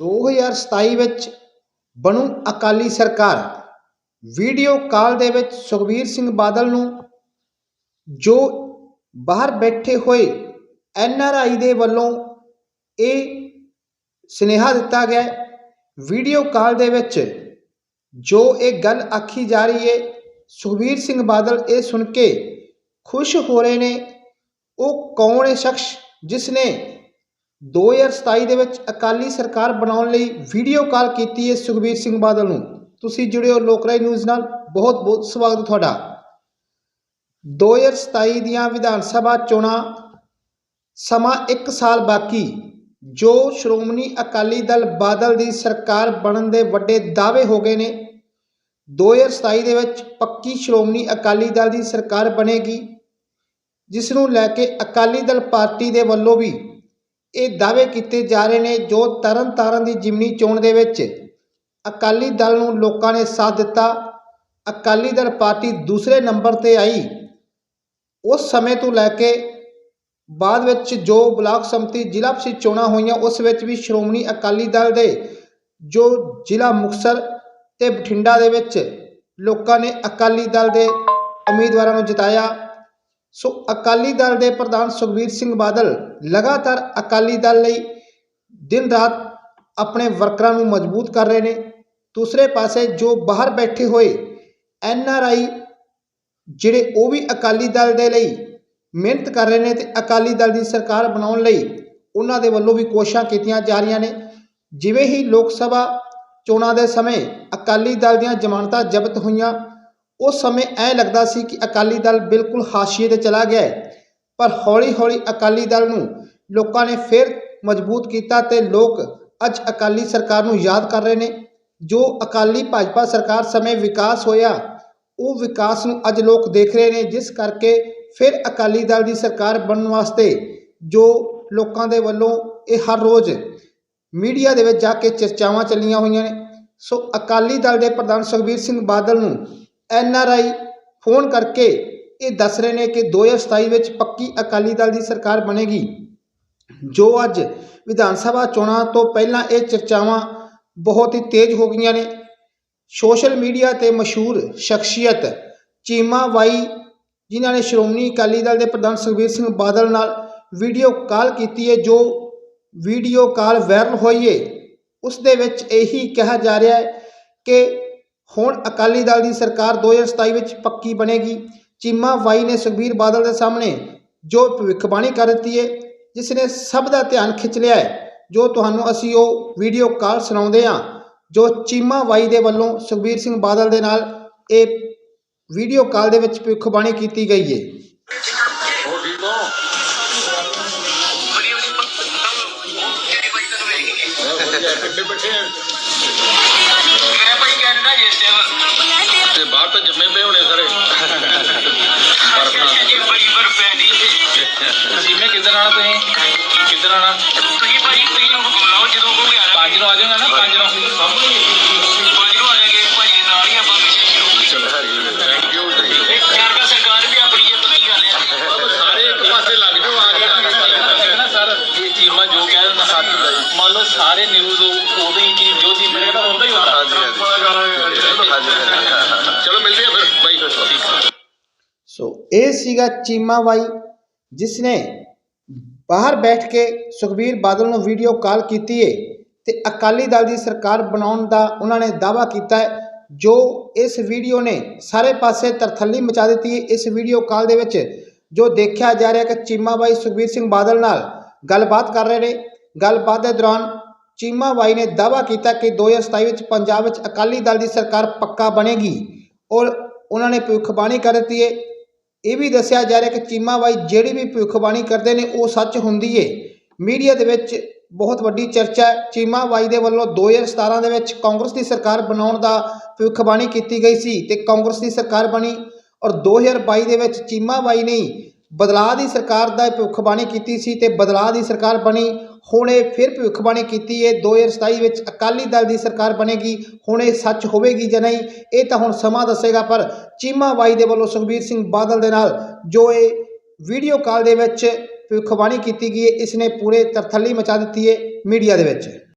2027 ਵਿੱਚ ਬਣੂ ਅਕਾਲੀ ਸਰਕਾਰ। ਵੀਡੀਓ ਕਾਲ ਦੇ ਵਿੱਚ ਸੁਖਬੀਰ ਸਿੰਘ ਬਾਦਲ ਨੂੰ ਜੋ ਬਾਹਰ ਬੈਠੇ ਹੋਏ ਐਨ ਆਰ ਆਈ ਦੇ ਵੱਲੋਂ ਇਹ ਸੁਨੇਹਾ ਦਿੱਤਾ ਗਿਆ ਵੀਡੀਓ ਕਾਲ ਦੇ ਵਿੱਚ ਜੋ ਇਹ ਗੱਲ ਆਖੀ ਜਾ ਰਹੀ ਹੈ, ਸੁਖਬੀਰ ਸਿੰਘ ਬਾਦਲ ਇਹ ਸੁਣ ਕੇ ਖੁਸ਼ ਹੋ ਰਹੇ ਨੇ, ਉਹ ਕੌਣ ਹੈ ਸ਼ਖਸ ਜਿਸ ਨੇ 2027 ਦੇ ਵਿੱਚ ਅਕਾਲੀ ਸਰਕਾਰ ਬਣਾਉਣ ਲਈ ਵੀਡੀਓ ਕਾਲ ਕੀਤੀ ਹੈ ਸੁਖਬੀਰ ਸਿੰਘ ਬਾਦਲ ਨੂੰ। ਤੁਸੀਂ ਜੁੜਿਓ ਹੋ ਲੋਕਰਾਈ ਨਿਊਜ਼ ਨਾਲ। ਬਹੁਤ ਬਹੁਤ ਸਵਾਗਤ ਹੈ ਤੁਹਾਡਾ। 2027 ਦੀਆਂ ਵਿਧਾਨ ਸਭਾ ਚੋਣਾਂ ਸਮਾਂ 1 ਸਾਲ ਬਾਕੀ। ਜੋ ਸ਼੍ਰੋਮਣੀ ਅਕਾਲੀ ਦਲ ਬਾਦਲ ਦੀ ਸਰਕਾਰ ਬਣਨ ਦੇ ਵੱਡੇ ਦਾਅਵੇ ਹੋ ਗਏ ਨੇ। 2027 ਦੇ ਵਿੱਚ ਪੱਕੀ ਸ਼੍ਰੋਮਣੀ ਅਕਾਲੀ ਦਲ ਦੀ ਸਰਕਾਰ ਬਣੇਗੀ, ਜਿਸ ਨੂੰ ਲੈ ਕੇ ਅਕਾਲੀ ਦਲ ਪਾਰਟੀ ਦੇ ਵੱਲੋਂ ਵੀ ਇਹ ਦਾਅਵੇ ਕੀਤੇ ਜਾ ਰਹੇ ਨੇ ਜੋ ਤਰਨ ਤਾਰਨ ਦੀ ਜਿਮਨੀ ਚੋਣ ਦੇ ਵਿੱਚ ਅਕਾਲੀ ਦਲ ਨੂੰ ਲੋਕਾਂ ਨੇ ਸਾਥ ਦਿੱਤਾ। ਅਕਾਲੀ ਦਲ ਪਾਰਟੀ ਦੂਸਰੇ ਨੰਬਰ ਤੇ ਆਈ। ਉਸ ਸਮੇਂ ਤੋਂ ਲੈ ਕੇ ਬਾਅਦ ਵਿੱਚ ਜੋ ਬਲਾਕ ਸੰਮਤੀ ਜ਼ਿਲ੍ਹਾ ਪ੍ਰੀਸ਼ਦ ਚੋਣਾਂ ਹੋਈਆਂ, ਉਸ ਵਿੱਚ ਵੀ ਸ਼੍ਰੋਮਣੀ ਅਕਾਲੀ ਦਲ ਦੇ ਜੋ ਜ਼ਿਲ੍ਹਾ ਮੁਕਤਸਰ ਤੇ ਬਠਿੰਡਾ ਦੇ ਵਿੱਚ ਲੋਕਾਂ ਨੇ ਅਕਾਲੀ ਦਲ ਦੇ ਉਮੀਦਵਾਰਾਂ ਨੂੰ ਜਿਤਾਇਆ। ਸੋ ਅਕਾਲੀ ਦਲ ਦੇ ਪ੍ਰਧਾਨ ਸੁਖਬੀਰ ਸਿੰਘ ਬਾਦਲ ਲਗਾਤਾਰ ਅਕਾਲੀ ਦਲ ਲਈ ਦਿਨ ਰਾਤ ਆਪਣੇ ਵਰਕਰਾਂ ਨੂੰ ਮਜ਼ਬੂਤ ਕਰ ਰਹੇ ਨੇ। ਦੂਸਰੇ ਪਾਸੇ ਜੋ ਬਾਹਰ ਬੈਠੇ ਹੋਏ ਐਨ ਆਰ ਆਈ ਜਿਹੜੇ ਉਹ ਵੀ ਅਕਾਲੀ ਦਲ ਦੇ ਲਈ ਮਿਹਨਤ ਕਰ ਰਹੇ ਨੇ ਤੇ ਅਕਾਲੀ ਦਲ ਦੀ ਸਰਕਾਰ ਬਣਾਉਣ ਲਈ ਉਹਨਾਂ ਦੇ ਵੱਲੋਂ ਵੀ ਕੋਸ਼ਿਸ਼ਾਂ ਕੀਤੀਆਂ ਜਾ ਰਹੀਆਂ ਨੇ। ਜਿਵੇਂ ਹੀ ਲੋਕ ਸਭਾ ਚੋਣਾਂ ਦੇ ਸਮੇਂ ਅਕਾਲੀ ਦਲ ਦੀਆਂ ਜ਼ਮਾਨਤਾਂ ਜ਼ਬਤ ਹੋਈਆਂ ਉਸ ਸਮੇਂ ਐ ਲੱਗਦਾ ਸੀ ਕਿ ਅਕਾਲੀ ਦਲ ਬਿਲਕੁਲ ਹਾਸ਼ੀਏ ਤੇ ਚਲਾ ਗਿਆ ਹੈ, ਪਰ ਹੌਲੀ-ਹੌਲੀ ਅਕਾਲੀ ਦਲ ਨੂੰ ਲੋਕਾਂ ਨੇ ਫਿਰ ਮਜ਼ਬੂਤ ਕੀਤਾ ਤੇ ਲੋਕ ਅੱਜ ਅਕਾਲੀ ਸਰਕਾਰ ਨੂੰ ਯਾਦ ਕਰ ਰਹੇ ਨੇ। ਜੋ ਅਕਾਲੀ ਭਾਜਪਾ ਸਰਕਾਰ ਸਮੇਂ ਵਿਕਾਸ ਹੋਇਆ, ਉਹ ਵਿਕਾਸ ਨੂੰ ਅੱਜ ਲੋਕ ਦੇਖ ਰਹੇ ਨੇ, ਜਿਸ ਕਰਕੇ ਫਿਰ ਅਕਾਲੀ ਦਲ ਦੀ ਸਰਕਾਰ ਬਣਨ ਵਾਸਤੇ ਜੋ ਲੋਕਾਂ ਦੇ ਵੱਲੋਂ ਇਹ ਹਰ ਰੋਜ਼ ਮੀਡੀਆ ਦੇ ਵਿੱਚ ਜਾ ਕੇ ਚਰਚਾਵਾਂ ਚੱਲੀਆਂ ਹੋਈਆਂ ਨੇ। ਸੋ ਅਕਾਲੀ ਦਲ ਦੇ ਪ੍ਰਧਾਨ ਸੁਖਬੀਰ ਸਿੰਘ ਬਾਦਲ ਨੂੰ ਐਨ ਆਰ ਆਈ ਫੋਨ ਕਰਕੇ ਇਹ ਦੱਸ ਰਹੇ ਨੇ ਕਿ 2027 ਵਿੱਚ ਪੱਕੀ ਅਕਾਲੀ ਦਲ ਦੀ ਸਰਕਾਰ ਬਣੇਗੀ। ਜੋ ਅੱਜ ਵਿਧਾਨ ਸਭਾ ਚੋਣਾਂ ਤੋਂ ਪਹਿਲਾਂ ਇਹ ਚਰਚਾਵਾਂ ਬਹੁਤ ਹੀ ਤੇਜ਼ ਹੋ ਗਈਆਂ ਨੇ। ਸੋਸ਼ਲ ਮੀਡੀਆ ਤੇ ਮਸ਼ਹੂਰ ਸ਼ਖਸੀਅਤ ਚੀਮਾ ਵਾਈ, ਜਿਨ੍ਹਾਂ ਨੇ ਸ਼੍ਰੋਮਣੀ ਅਕਾਲੀ ਦਲ ਦੇ ਪ੍ਰਧਾਨ ਸੁਖਬੀਰ ਸਿੰਘ ਬਾਦਲ ਨਾਲ ਵੀਡੀਓ ਕਾਲ ਕੀਤੀ ਹੈ ਜੋ ਵੀਡੀਓ ਕਾਲ ਵਾਇਰਲ ਹੋਈ ਹੈ ਉਸ ਦੇ ਵਿੱਚ ਇਹੀ ਕਿਹਾ ਜਾ ਰਿਹਾ ਹੈ ਕਿ ਹੁਣ ਅਕਾਲੀ ਦਲ ਦੀ ਸਰਕਾਰ 2027 ਵਿੱਚ ਪੱਕੀ ਬਣੇਗੀ। ਚੀਮਾ ਵਾਈ ਨੇ ਸੁਖਬੀਰ ਬਾਦਲ ਦੇ ਸਾਹਮਣੇ ਜੋ ਭਵਿੱਖਬਾਣੀ ਕਰ ਦਿੱਤੀ ਹੈ ਜਿਸ ਨੇ ਸਭ ਦਾ ਧਿਆਨ ਖਿੱਚ ਲਿਆ ਹੈ ਜੋ ਤੁਹਾਨੂੰ ਅਸੀਂ ਉਹ ਵੀਡੀਓ ਕਾਲ ਸੁਣਾਉਂਦੇ ਹਾਂ ਜੋ ਚੀਮਾ ਵਾਈ ਦੇ ਵੱਲੋਂ ਸੁਖਬੀਰ ਸਿੰਘ ਬਾਦਲ ਦੇ ਨਾਲ ਇਹ ਵੀਡੀਓ ਕਾਲ ਦੇ ਵਿੱਚ ਭਵਿੱਖਬਾਣੀ ਕੀਤੀ ਗਈ ਹੈ ਤੇ ਬਾਹਰ ਤਾਂ ਜੰਮੇ ਪਏ ਹੋਣੇ ਸਾਰੇ। ਜੇ ਬੜੀ ਬਰਫ ਪੈਂਦੀ ਸੀਮੇ ਕਿੱਧਰ ਆਣਾ ਤੁਸੀਂ? ਕਿੱਧਰ ਆਣਾ ਤੁਸੀਂ ਭਾਈ ਤੁਸੀਂ ਨੂੰ ਹੁਕਮ ਲਾਓ ਜਦੋਂ ਕੋ ਗਿਆ ਪੰਜ ਨੂੰ ਆ ਜਾਏਗਾ ਨਾ ਪੰਜ ਨੂੰ। ਪੰਜ ਨੂੰ ਆ ਜਾਗੇ ਭਾਈ ਦੇ ਨਾਲ ਹੀ ਆਪਾਂ ਮਿਸ਼ਨ ਸ਼ੁਰੂ ਚਲੋ ਥੈਂਕ ਯੂ ਯਾਰ ਦਾ ਸਰਕਾਰ ਵੀ ਆਪਣੀ ਇਹ ਪੱਕੀ ਗੱਲ ਹੈ। ਸਾਰੇ ਇੱਕ ਪਾਸੇ ਲੱਗ ਜਾਓ ਆ ਕੇ ਆ ਕੇ ਨਾ ਸਰ ਇਹ ਚੀਮਾ ਜੋ ਕਹਿ ਦਿੰਦਾ ਸੱਚ ਹੁੰਦਾ ਜੀ ਮੰਨ ਲਓ ਸਾਰੇ ਨਿਊਜ਼ ਉਦੋਂ ਹੀ ਚੀਜ਼ ਜੋ ਚੀਜ਼ ਮੇਰੇ ਕੋਲ ਹੁੰਦਾ ਹੀ ਹੁੰਦਾ। ਇਹ ਸੀਗਾ ਚੀਮਾ ਬਾਈ ਜਿਸ ਨੇ ਬਾਹਰ ਬੈਠ ਕੇ ਸੁਖਬੀਰ ਬਾਦਲ ਨੂੰ ਵੀਡੀਓ ਕਾਲ ਕੀਤੀ ਹੈ ਤੇ ਅਕਾਲੀ ਦਲ ਦੀ ਸਰਕਾਰ ਬਣਾਉਣ ਦਾ ਉਹਨਾਂ ਨੇ ਦਾਅਵਾ ਕੀਤਾ ਹੈ, ਜੋ ਇਸ ਵੀਡੀਓ ਨੇ ਸਾਰੇ ਪਾਸੇ ਤਰਥੱਲੀ ਮਚਾ ਦਿੱਤੀ ਹੈ ਇਸ ਵੀਡੀਓ ਕਾਲ ਦੇ ਵਿੱਚ ਜੋ ਦੇਖਿਆ ਜਾ ਰਿਹਾ ਕਿ ਚੀਮਾ ਬਾਈ ਸੁਖਬੀਰ ਸਿੰਘ ਬਾਦਲ ਨਾਲ ਗੱਲਬਾਤ ਕਰ ਰਹੇ ਨੇ। ਗੱਲਬਾਤ ਦੇ ਦੌਰਾਨ ਚੀਮਾ ਬਾਈ ਨੇ ਦਾਅਵਾ ਕੀਤਾ ਕਿ 2027 ਵਿੱਚ ਪੰਜਾਬ ਵਿੱਚ ਅਕਾਲੀ ਦਲ ਦੀ ਸਰਕਾਰ ਪੱਕਾ ਬਣੇਗੀ ਔਰ ਉਹਨਾਂ ਨੇ ਭਵਿੱਖਬਾਣੀ ਕਰ ਦਿੱਤੀ ਹੈ ਇਹ ਵੀ ਦੱਸਿਆ ਜਾ ਰਿਹਾ ਕਿ ਚੀਮਾ ਬਾਈ ਜਿਹੜੀ ਵੀ ਭਵਿੱਖਬਾਣੀ ਕਰਦੇ ਨੇ, ਉਹ ਸੱਚ ਹੁੰਦੀ ਏ। ਮੀਡੀਆ ਦੇ ਵਿੱਚ ਬਹੁਤ ਵੱਡੀ ਚਰਚਾ ਹੈ। ਚੀਮਾ ਬਾਈ ਦੇ ਵੱਲੋਂ 2017 ਦੇ ਵਿੱਚ ਕਾਂਗਰਸ ਦੀ ਸਰਕਾਰ ਬਣਾਉਣ ਦਾ ਭਵਿੱਖਬਾਣੀ ਕੀਤੀ ਗਈ ਸੀ ਤੇ ਕਾਂਗਰਸ ਦੀ ਸਰਕਾਰ ਬਣੀ ਔਰ 2022 ਦੇ ਵਿੱਚ ਚੀਮਾ ਬਾਈ ਨੇ ਬਦਲਾਅ ਦੀ ਸਰਕਾਰ ਦਾ ਭਵਿੱਖਬਾਣੀ ਕੀਤੀ ਸੀ ਤੇ ਬਦਲਾਅ ਦੀ ਸਰਕਾਰ ਬਣੀ ਹੁਣ ਇਹ ਫਿਰ ਭਵਿੱਖਬਾਣੀ ਕੀਤੀ ਹੈ 2027 ਵਿੱਚ ਅਕਾਲੀ ਦਲ ਦੀ ਸਰਕਾਰ ਬਣੇਗੀ। ਹੁਣ ਇਹ ਸੱਚ ਹੋਵੇਗੀ ਜਾਂ ਨਹੀਂ, ਇਹ ਤਾਂ ਹੁਣ ਸਮਾਂ ਦੱਸੇਗਾ। ਪਰ ਚੀਮਾ ਬਾਈ ਦੇ ਵੱਲੋਂ ਸੁਖਬੀਰ ਸਿੰਘ ਬਾਦਲ ਦੇ ਨਾਲ ਜੋ ਇਹ ਵੀਡੀਓ ਕਾਲ ਦੇ ਵਿੱਚ ਭਵਿੱਖਬਾਣੀ ਕੀਤੀ ਗਈ ਹੈ ਇਸ ਨੇ ਪੂਰੇ ਤਰਥੱਲੀ ਮਚਾ ਦਿੱਤੀ ਹੈ ਮੀਡੀਆ ਦੇ ਵਿੱਚ।